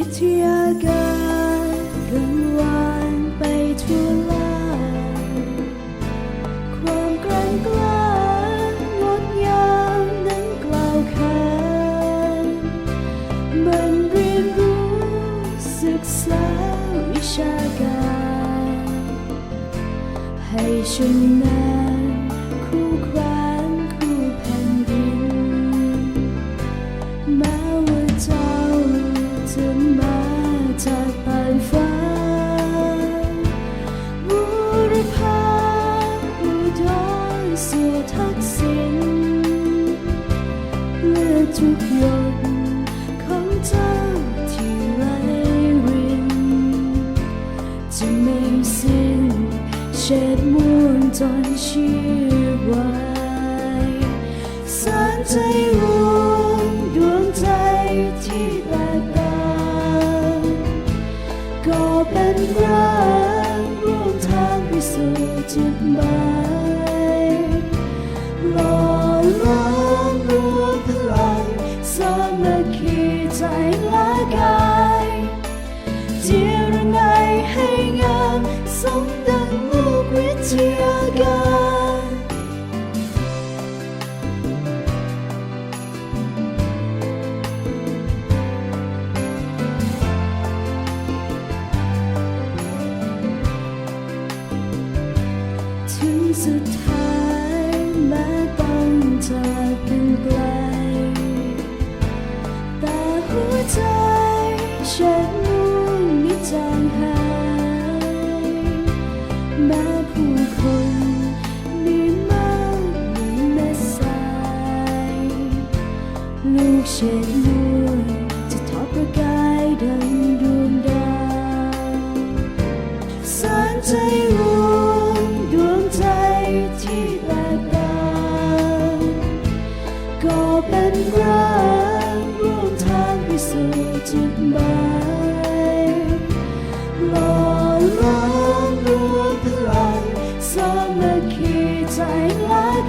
วิทยาการกังวานไปทั่วลาความกร่งกล้างดงามนั้นกล่าวขานมันเรียนรู้ศึกษาวิชาการ ให้ชำนาญคู่คว้นคู่แผ่นดินม้ว่าเจ้าจะมา จากปานฟ้าบุรพาอุดรสู่ทักษิณเลือทุกหยดของเจ้าที่ไหลริน จะไม่สิ้นเช็ดม่วงจนชีวายสานใจรู้ นร่างร่วมทางไปสู่จุดหมายหล่อล้อมรวมพลังสามัคคีใจและกายเจียรไงให้งามสมดังลูกวิทยาการ สุดท้ายแม้ต้องจากกันไกล แต่หัวใจฉันมุ่งมิจางหายแม้ผู้คนมีมากมือนเม็ดทรายลูกเช็ดม่งจะทอดประกายดัง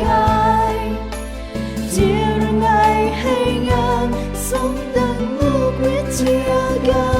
กายเจียรไงให้งามสมดังลูกวิทยาการ